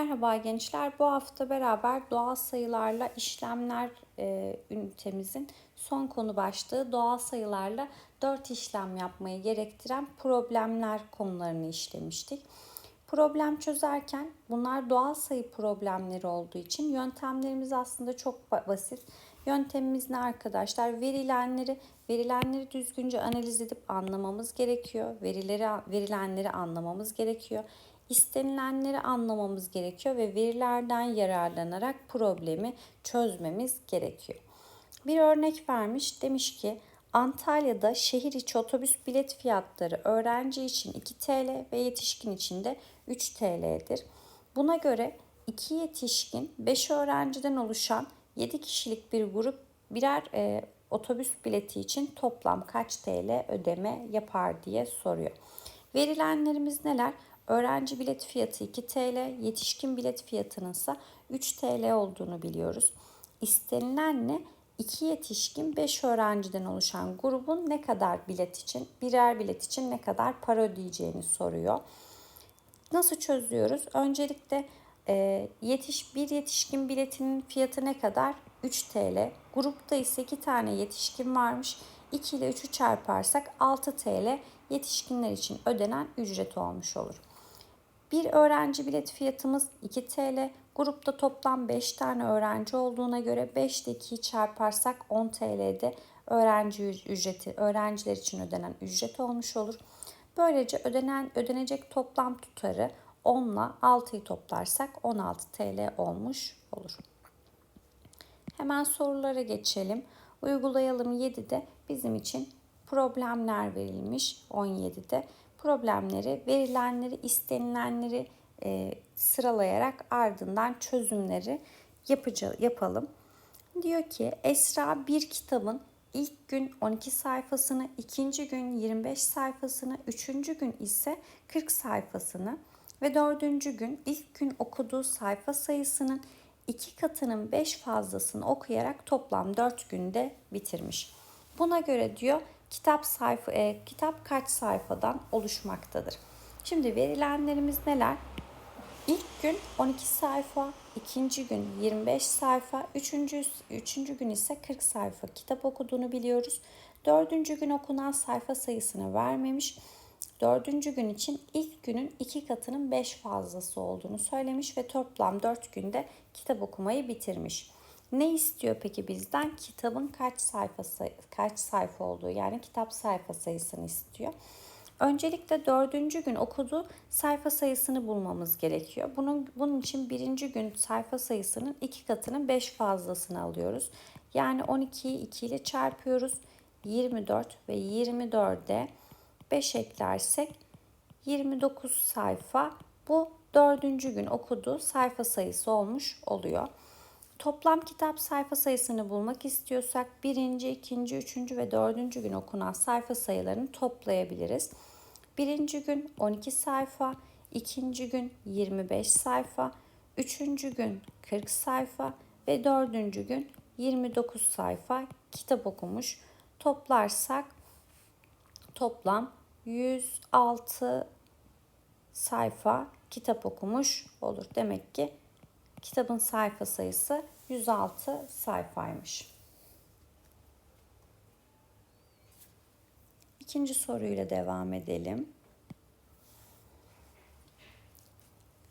Merhaba gençler. Bu hafta beraber doğal sayılarla işlemler e, ünitemizin son konu başlığı doğal sayılarla 4 işlem yapmayı gerektiren problemler konularını işlemiştik. Problem çözerken bunlar doğal sayı problemleri olduğu için yöntemlerimiz aslında çok basit. Yöntemimiz ne arkadaşlar? Verilenleri verilenleri düzgünce analiz edip anlamamız gerekiyor. Verileri verilenleri anlamamız gerekiyor istenilenleri anlamamız gerekiyor ve verilerden yararlanarak problemi çözmemiz gerekiyor. Bir örnek vermiş demiş ki Antalya'da şehir içi otobüs bilet fiyatları öğrenci için 2 TL ve yetişkin için de 3 TL'dir. Buna göre 2 yetişkin 5 öğrenciden oluşan 7 kişilik bir grup birer e, otobüs bileti için toplam kaç TL ödeme yapar diye soruyor. Verilenlerimiz neler? Öğrenci bilet fiyatı 2 TL, yetişkin bilet fiyatının ise 3 TL olduğunu biliyoruz. İstenilen ne? 2 yetişkin 5 öğrenciden oluşan grubun ne kadar bilet için, birer bilet için ne kadar para ödeyeceğini soruyor. Nasıl çözüyoruz? Öncelikle e, yetiş bir yetişkin biletinin fiyatı ne kadar? 3 TL. Grupta ise 2 tane yetişkin varmış. 2 ile 3'ü çarparsak 6 TL yetişkinler için ödenen ücret olmuş olur. Bir öğrenci bilet fiyatımız 2 TL. Grupta toplam 5 tane öğrenci olduğuna göre 5 ile 2'yi çarparsak 10 TL'de öğrenci ücreti, öğrenciler için ödenen ücret olmuş olur. Böylece ödenen ödenecek toplam tutarı 10 ile 6'yı toplarsak 16 TL olmuş olur. Hemen sorulara geçelim. Uygulayalım 7'de bizim için problemler verilmiş 17'de problemleri, verilenleri, istenilenleri e, sıralayarak ardından çözümleri yapıcı, yapalım. Diyor ki Esra bir kitabın ilk gün 12 sayfasını, ikinci gün 25 sayfasını, üçüncü gün ise 40 sayfasını ve dördüncü gün ilk gün okuduğu sayfa sayısının iki katının 5 fazlasını okuyarak toplam 4 günde bitirmiş. Buna göre diyor kitap sayfa e, kitap kaç sayfadan oluşmaktadır? Şimdi verilenlerimiz neler? İlk gün 12 sayfa, ikinci gün 25 sayfa, üçüncü, üçüncü gün ise 40 sayfa kitap okuduğunu biliyoruz. Dördüncü gün okunan sayfa sayısını vermemiş. Dördüncü gün için ilk günün iki katının beş fazlası olduğunu söylemiş ve toplam dört günde kitap okumayı bitirmiş. Ne istiyor peki bizden? Kitabın kaç sayfa kaç sayfa olduğu yani kitap sayfa sayısını istiyor. Öncelikle dördüncü gün okuduğu sayfa sayısını bulmamız gerekiyor. Bunun, bunun için birinci gün sayfa sayısının iki katının beş fazlasını alıyoruz. Yani 12'yi 2 ile çarpıyoruz. 24 ve 24'e 5 eklersek 29 sayfa bu dördüncü gün okuduğu sayfa sayısı olmuş oluyor. Toplam kitap sayfa sayısını bulmak istiyorsak birinci, ikinci, üçüncü ve dördüncü gün okunan sayfa sayılarını toplayabiliriz. Birinci gün 12 sayfa, ikinci gün 25 sayfa, üçüncü gün 40 sayfa ve dördüncü gün 29 sayfa kitap okumuş. Toplarsak toplam 106 sayfa kitap okumuş olur. Demek ki Kitabın sayfa sayısı 106 sayfaymış. İkinci soruyla devam edelim.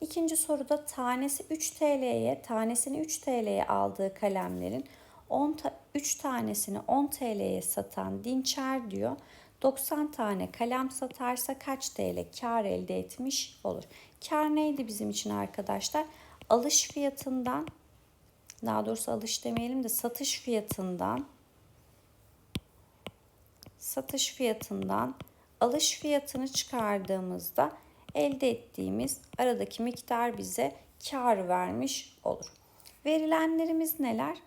İkinci soruda tanesi 3 TL'ye, tanesini 3 TL'ye aldığı kalemlerin 10 ta 3 tanesini 10 TL'ye satan Dinçer diyor. 90 tane kalem satarsa kaç TL kar elde etmiş olur? Kar neydi bizim için arkadaşlar? Alış fiyatından daha doğrusu alış demeyelim de satış fiyatından satış fiyatından alış fiyatını çıkardığımızda elde ettiğimiz aradaki miktar bize kar vermiş olur. Verilenlerimiz neler?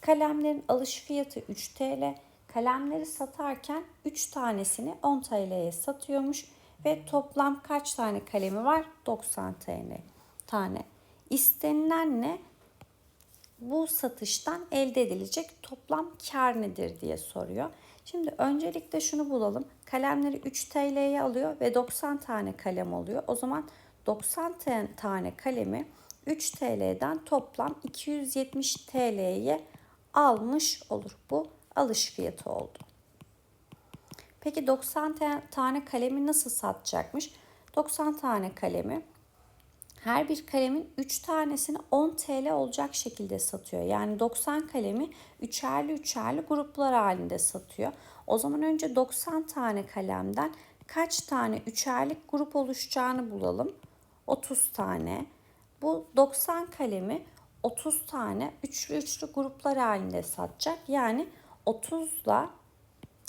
Kalemlerin alış fiyatı 3 TL. Kalemleri satarken 3 tanesini 10 TL'ye satıyormuş ve toplam kaç tane kalemi var? 90 TL tane. İstenilen ne? Bu satıştan elde edilecek toplam kar nedir diye soruyor. Şimdi öncelikle şunu bulalım. Kalemleri 3 TL'ye alıyor ve 90 tane kalem oluyor. O zaman 90 te- tane kalemi 3 TL'den toplam 270 TL'ye almış olur. Bu alış fiyatı oldu. Peki 90 te- tane kalemi nasıl satacakmış? 90 tane kalemi her bir kalemin 3 tanesini 10 TL olacak şekilde satıyor. Yani 90 kalemi üçerli üçerli gruplar halinde satıyor. O zaman önce 90 tane kalemden kaç tane üçerlik grup oluşacağını bulalım. 30 tane. Bu 90 kalemi 30 tane üçlü üçlü gruplar halinde satacak. Yani 30 ile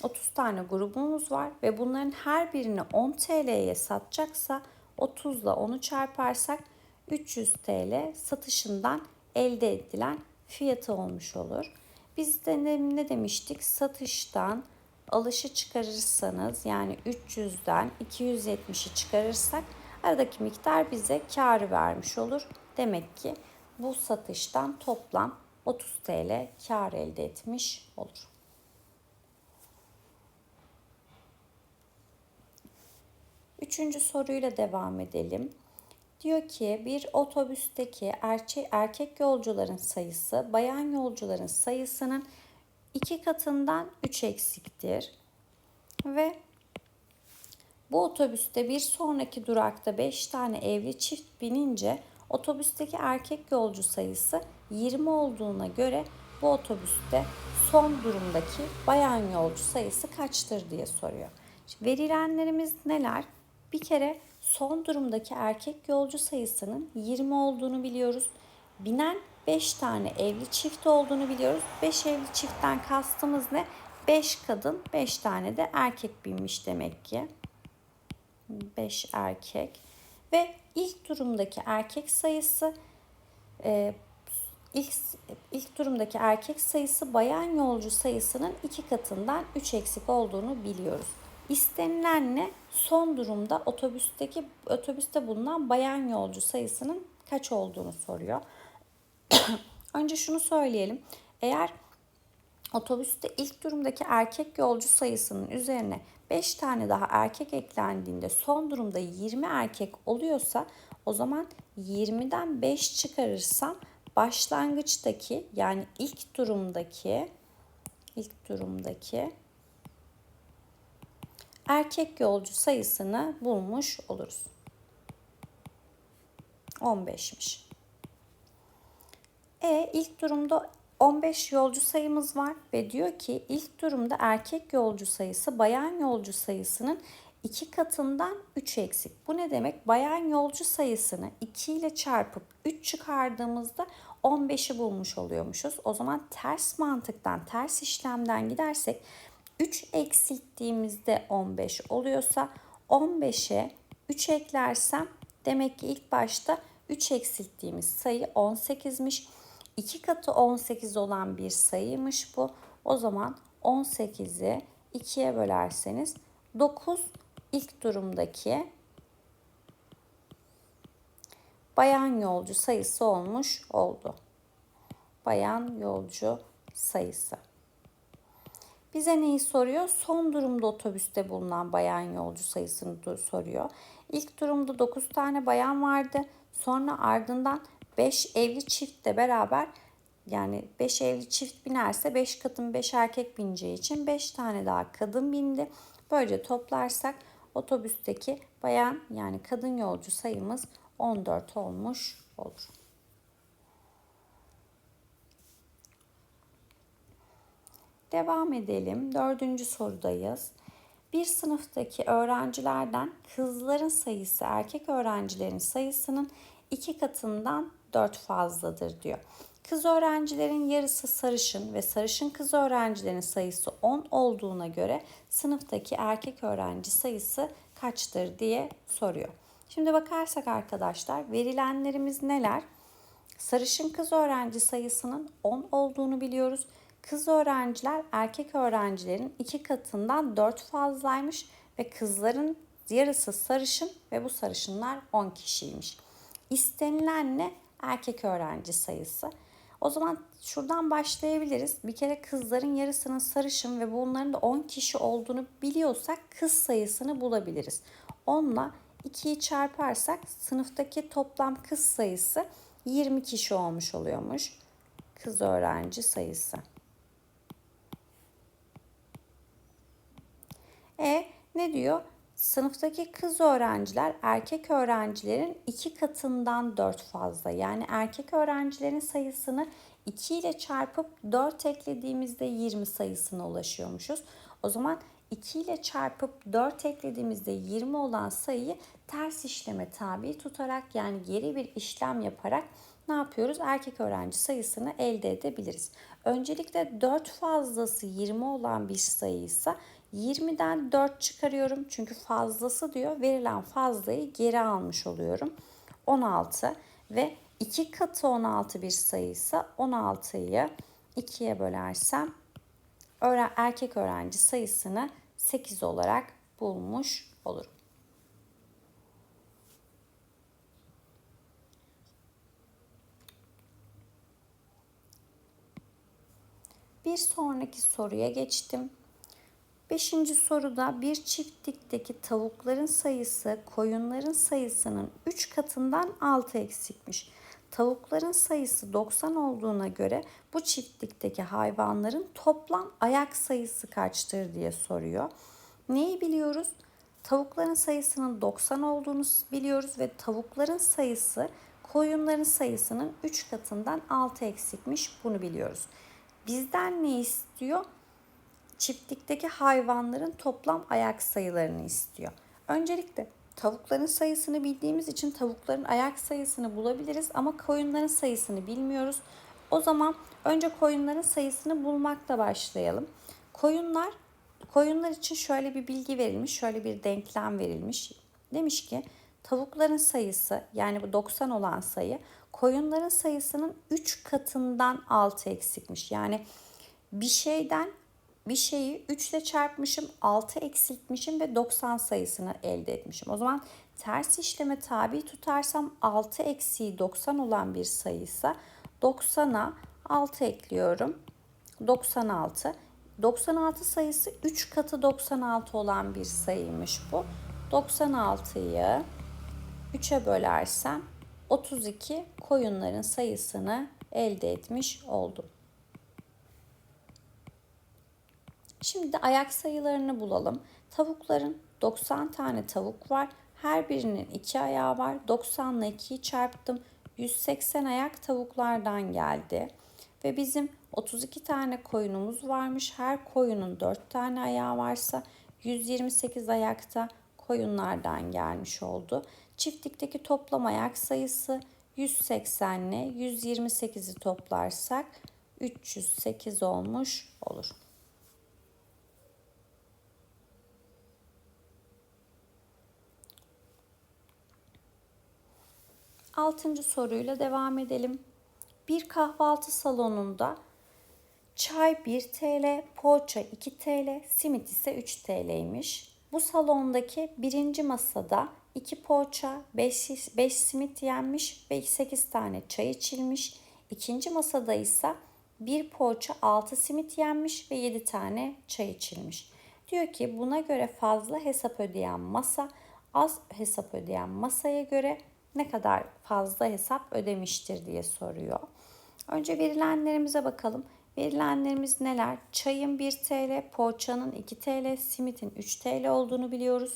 30 tane grubumuz var ve bunların her birini 10 TL'ye satacaksa 30 ile 10'u çarparsak 300 TL satışından elde edilen fiyatı olmuş olur. Biz de ne, ne demiştik? Satıştan alışı çıkarırsanız yani 300'den 270'i çıkarırsak aradaki miktar bize karı vermiş olur. Demek ki bu satıştan toplam 30 TL kar elde etmiş olur. Üçüncü soruyla devam edelim. Diyor ki bir otobüsteki erkek, yolcuların sayısı bayan yolcuların sayısının iki katından 3 eksiktir. Ve bu otobüste bir sonraki durakta 5 tane evli çift binince otobüsteki erkek yolcu sayısı 20 olduğuna göre bu otobüste son durumdaki bayan yolcu sayısı kaçtır diye soruyor. Verilenlerimiz neler? Bir kere son durumdaki erkek yolcu sayısının 20 olduğunu biliyoruz. Binen 5 tane evli çift olduğunu biliyoruz. 5 evli çiftten kastımız ne? 5 kadın, 5 tane de erkek binmiş demek ki. 5 erkek. Ve ilk durumdaki erkek sayısı e, ilk, ilk durumdaki erkek sayısı bayan yolcu sayısının iki katından 3 eksik olduğunu biliyoruz. İstenilen ne? Son durumda otobüsteki otobüste bulunan bayan yolcu sayısının kaç olduğunu soruyor. Önce şunu söyleyelim. Eğer otobüste ilk durumdaki erkek yolcu sayısının üzerine 5 tane daha erkek eklendiğinde son durumda 20 erkek oluyorsa o zaman 20'den 5 çıkarırsam başlangıçtaki yani ilk durumdaki ilk durumdaki erkek yolcu sayısını bulmuş oluruz. 15'miş. E ilk durumda 15 yolcu sayımız var ve diyor ki ilk durumda erkek yolcu sayısı bayan yolcu sayısının iki katından 3 eksik. Bu ne demek? Bayan yolcu sayısını 2 ile çarpıp 3 çıkardığımızda 15'i bulmuş oluyormuşuz. O zaman ters mantıktan, ters işlemden gidersek 3 eksilttiğimizde 15 oluyorsa 15'e 3 eklersem demek ki ilk başta 3 eksilttiğimiz sayı 18'miş. 2 katı 18 olan bir sayıymış bu. O zaman 18'i 2'ye bölerseniz 9 ilk durumdaki bayan yolcu sayısı olmuş oldu. Bayan yolcu sayısı. Bize neyi soruyor? Son durumda otobüste bulunan bayan yolcu sayısını soruyor. İlk durumda 9 tane bayan vardı. Sonra ardından 5 evli çiftle beraber yani 5 evli çift binerse 5 kadın 5 erkek bineceği için 5 tane daha kadın bindi. Böylece toplarsak otobüsteki bayan yani kadın yolcu sayımız 14 olmuş olur. Devam edelim. Dördüncü sorudayız. Bir sınıftaki öğrencilerden kızların sayısı erkek öğrencilerin sayısının iki katından dört fazladır diyor. Kız öğrencilerin yarısı sarışın ve sarışın kız öğrencilerin sayısı 10 olduğuna göre sınıftaki erkek öğrenci sayısı kaçtır diye soruyor. Şimdi bakarsak arkadaşlar verilenlerimiz neler? Sarışın kız öğrenci sayısının 10 olduğunu biliyoruz. Kız öğrenciler erkek öğrencilerin iki katından 4 fazlaymış ve kızların yarısı sarışın ve bu sarışınlar 10 kişiymiş. İstenilen ne? Erkek öğrenci sayısı. O zaman şuradan başlayabiliriz. Bir kere kızların yarısının sarışın ve bunların da 10 kişi olduğunu biliyorsak kız sayısını bulabiliriz. 10 ile 2'yi çarparsak sınıftaki toplam kız sayısı 20 kişi olmuş oluyormuş. Kız öğrenci sayısı. E ne diyor? Sınıftaki kız öğrenciler erkek öğrencilerin iki katından 4 fazla. Yani erkek öğrencilerin sayısını 2 ile çarpıp 4 eklediğimizde 20 sayısına ulaşıyormuşuz. O zaman 2 ile çarpıp 4 eklediğimizde 20 olan sayıyı ters işleme tabi tutarak yani geri bir işlem yaparak ne yapıyoruz? Erkek öğrenci sayısını elde edebiliriz. Öncelikle 4 fazlası 20 olan bir sayıysa 20'den 4 çıkarıyorum. Çünkü fazlası diyor. Verilen fazlayı geri almış oluyorum. 16 ve 2 katı 16 bir sayıysa 16'yı 2'ye bölersem erkek öğrenci sayısını 8 olarak bulmuş olurum. Bir sonraki soruya geçtim. Beşinci soruda bir çiftlikteki tavukların sayısı koyunların sayısının 3 katından 6 eksikmiş. Tavukların sayısı 90 olduğuna göre bu çiftlikteki hayvanların toplam ayak sayısı kaçtır diye soruyor. Neyi biliyoruz? Tavukların sayısının 90 olduğunu biliyoruz ve tavukların sayısı koyunların sayısının 3 katından 6 eksikmiş bunu biliyoruz. Bizden ne istiyor? Çiftlikteki hayvanların toplam ayak sayılarını istiyor. Öncelikle tavukların sayısını bildiğimiz için tavukların ayak sayısını bulabiliriz ama koyunların sayısını bilmiyoruz. O zaman önce koyunların sayısını bulmakla başlayalım. Koyunlar koyunlar için şöyle bir bilgi verilmiş, şöyle bir denklem verilmiş. Demiş ki tavukların sayısı yani bu 90 olan sayı koyunların sayısının 3 katından 6 eksikmiş. Yani bir şeyden bir şeyi 3 ile çarpmışım, 6 eksiltmişim ve 90 sayısını elde etmişim. O zaman ters işleme tabi tutarsam 6 eksiği 90 olan bir sayıysa 90'a 6 ekliyorum. 96. 96 sayısı 3 katı 96 olan bir sayıymış bu. 96'yı 3'e bölersem 32 koyunların sayısını elde etmiş oldum. Şimdi de ayak sayılarını bulalım. Tavukların 90 tane tavuk var. Her birinin iki ayağı var. 90 ile 2'yi çarptım. 180 ayak tavuklardan geldi. Ve bizim 32 tane koyunumuz varmış. Her koyunun 4 tane ayağı varsa 128 ayakta koyunlardan gelmiş oldu. Çiftlikteki toplam ayak sayısı 180 ile 128'i toplarsak 308 olmuş olur. Altıncı soruyla devam edelim. Bir kahvaltı salonunda çay 1 TL, poğaça 2 TL, simit ise 3 TL'ymiş. Bu salondaki birinci masada 2 poğaça, 5, 5 simit yenmiş ve 8 tane çay içilmiş. İkinci masada ise 1 poğaça, 6 simit yenmiş ve 7 tane çay içilmiş. Diyor ki buna göre fazla hesap ödeyen masa az hesap ödeyen masaya göre ne kadar fazla hesap ödemiştir diye soruyor. Önce verilenlerimize bakalım. Verilenlerimiz neler? Çayın 1 TL, poğaçanın 2 TL, simitin 3 TL olduğunu biliyoruz.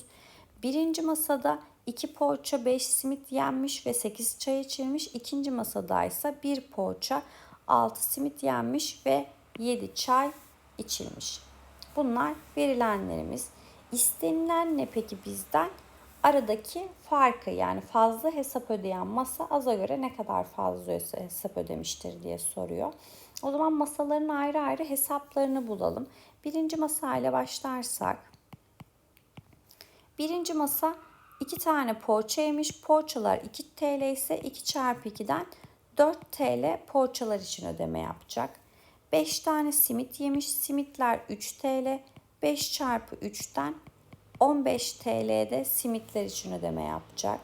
Birinci masada 2 poğaça 5 simit yenmiş ve 8 çay içilmiş. İkinci masada ise 1 poğaça 6 simit yenmiş ve 7 çay içilmiş. Bunlar verilenlerimiz. İstenilen ne peki bizden? Aradaki farkı yani fazla hesap ödeyen masa aza göre ne kadar fazla hesap ödemiştir diye soruyor. O zaman masaların ayrı ayrı hesaplarını bulalım. Birinci masa ile başlarsak. Birinci masa 2 tane poğaça yemiş. Poğaçalar 2 TL ise 2 çarpı 2'den 4 TL poğaçalar için ödeme yapacak. 5 tane simit yemiş. Simitler 3 TL. 5 çarpı 3'ten 15 TL'de simitler için ödeme yapacak.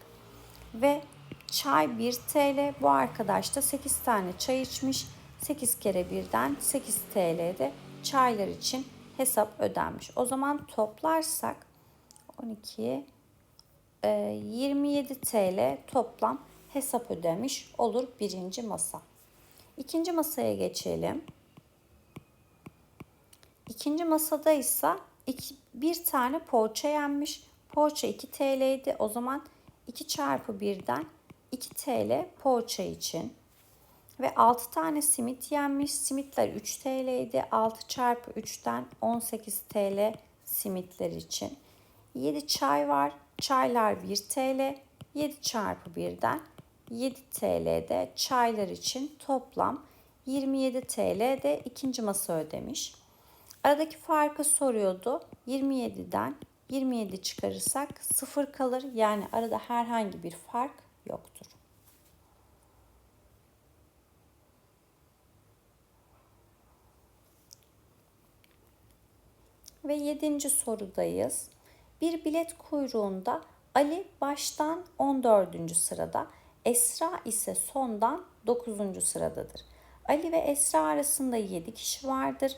Ve çay 1 TL. Bu arkadaş da 8 tane çay içmiş. 8 kere birden 8 TL'de çaylar için hesap ödenmiş. O zaman toplarsak 12 e, 27 TL toplam hesap ödemiş olur birinci masa. İkinci masaya geçelim. İkinci masada ise iki, bir tane poğaça yenmiş. Poğaça 2 TL'ydi. O zaman 2 çarpı 1'den 2 TL poğaça için. Ve 6 tane simit yenmiş. Simitler 3 TL'ydi. 6 çarpı 3'ten 18 TL simitler için. 7 çay var. Çaylar 1 TL. 7 çarpı 1'den 7 TL'de çaylar için toplam 27 TL'de ikinci masa ödemiş. Aradaki farkı soruyordu. 27'den 27 çıkarırsak 0 kalır. Yani arada herhangi bir fark yoktur. Ve yedinci sorudayız. Bir bilet kuyruğunda Ali baştan 14. sırada, Esra ise sondan 9. sıradadır. Ali ve Esra arasında 7 kişi vardır.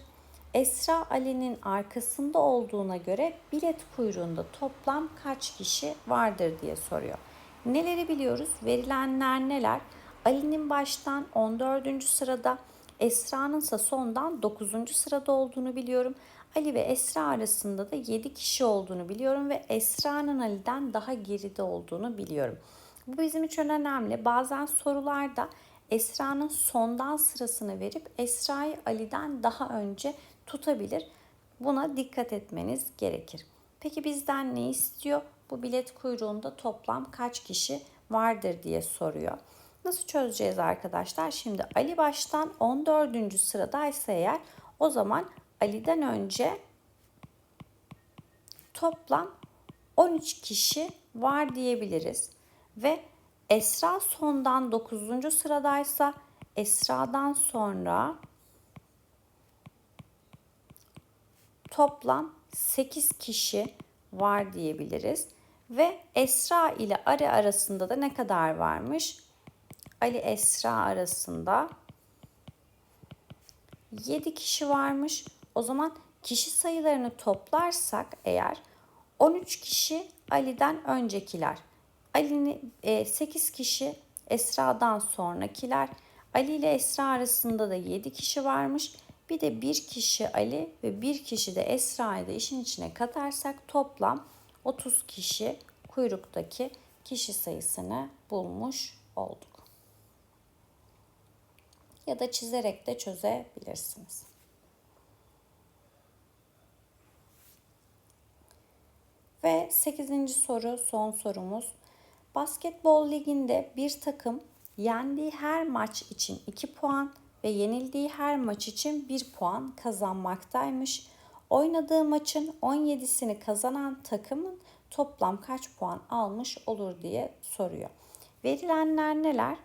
Esra Ali'nin arkasında olduğuna göre bilet kuyruğunda toplam kaç kişi vardır diye soruyor. Neleri biliyoruz? Verilenler neler? Ali'nin baştan 14. sırada, Esra'nın ise sondan 9. sırada olduğunu biliyorum. Ali ve Esra arasında da 7 kişi olduğunu biliyorum ve Esra'nın Ali'den daha geride olduğunu biliyorum. Bu bizim için önemli. Bazen sorularda Esra'nın sondan sırasını verip Esra'yı Ali'den daha önce tutabilir. Buna dikkat etmeniz gerekir. Peki bizden ne istiyor? Bu bilet kuyruğunda toplam kaç kişi vardır diye soruyor. Nasıl çözeceğiz arkadaşlar? Şimdi Ali baştan 14. sıradaysa eğer o zaman Ali'den önce toplam 13 kişi var diyebiliriz. Ve Esra sondan 9. sıradaysa Esra'dan sonra toplam 8 kişi var diyebiliriz. Ve Esra ile Ali arasında da ne kadar varmış? Ali Esra arasında 7 kişi varmış. O zaman kişi sayılarını toplarsak eğer 13 kişi Ali'den öncekiler. Ali'nin 8 e, kişi Esra'dan sonrakiler. Ali ile Esra arasında da 7 kişi varmış. Bir de bir kişi Ali ve bir kişi de Esra'yı da işin içine katarsak toplam 30 kişi kuyruktaki kişi sayısını bulmuş olduk. Ya da çizerek de çözebilirsiniz. Ve 8. soru son sorumuz. Basketbol liginde bir takım yendiği her maç için 2 puan ve yenildiği her maç için 1 puan kazanmaktaymış. Oynadığı maçın 17'sini kazanan takımın toplam kaç puan almış olur diye soruyor. Verilenler neler?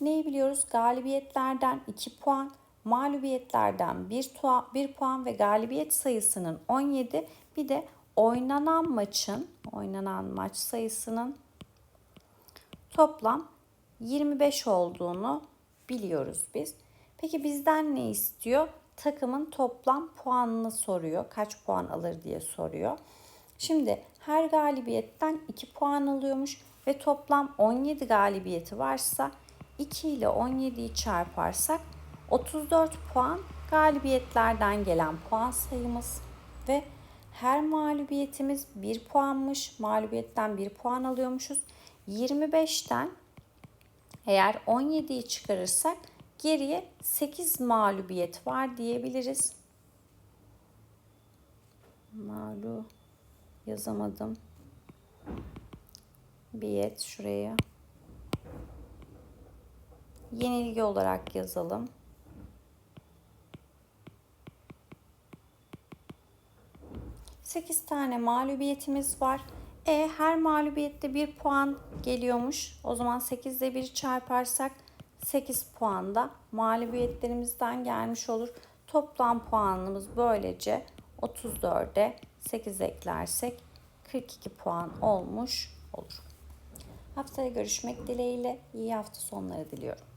Neyi biliyoruz? Galibiyetlerden 2 puan, mağlubiyetlerden 1, 1 puan ve galibiyet sayısının 17 bir de oynanan maçın oynanan maç sayısının toplam 25 olduğunu biliyoruz biz. Peki bizden ne istiyor? Takımın toplam puanını soruyor. Kaç puan alır diye soruyor. Şimdi her galibiyetten 2 puan alıyormuş ve toplam 17 galibiyeti varsa 2 ile 17'yi çarparsak 34 puan galibiyetlerden gelen puan sayımız ve her mağlubiyetimiz 1 puanmış. Mağlubiyetten 1 puan alıyormuşuz. 25'ten eğer 17'yi çıkarırsak geriye 8 mağlubiyet var diyebiliriz. Malu yazamadım. Biyet şuraya. Yenilgi olarak yazalım. 8 tane mağlubiyetimiz var. E her mağlubiyette 1 puan geliyormuş. O zaman 8 ile 1 çarparsak 8 puan da mağlubiyetlerimizden gelmiş olur. Toplam puanımız böylece 34'e 8 eklersek 42 puan olmuş olur. Haftaya görüşmek dileğiyle iyi hafta sonları diliyorum.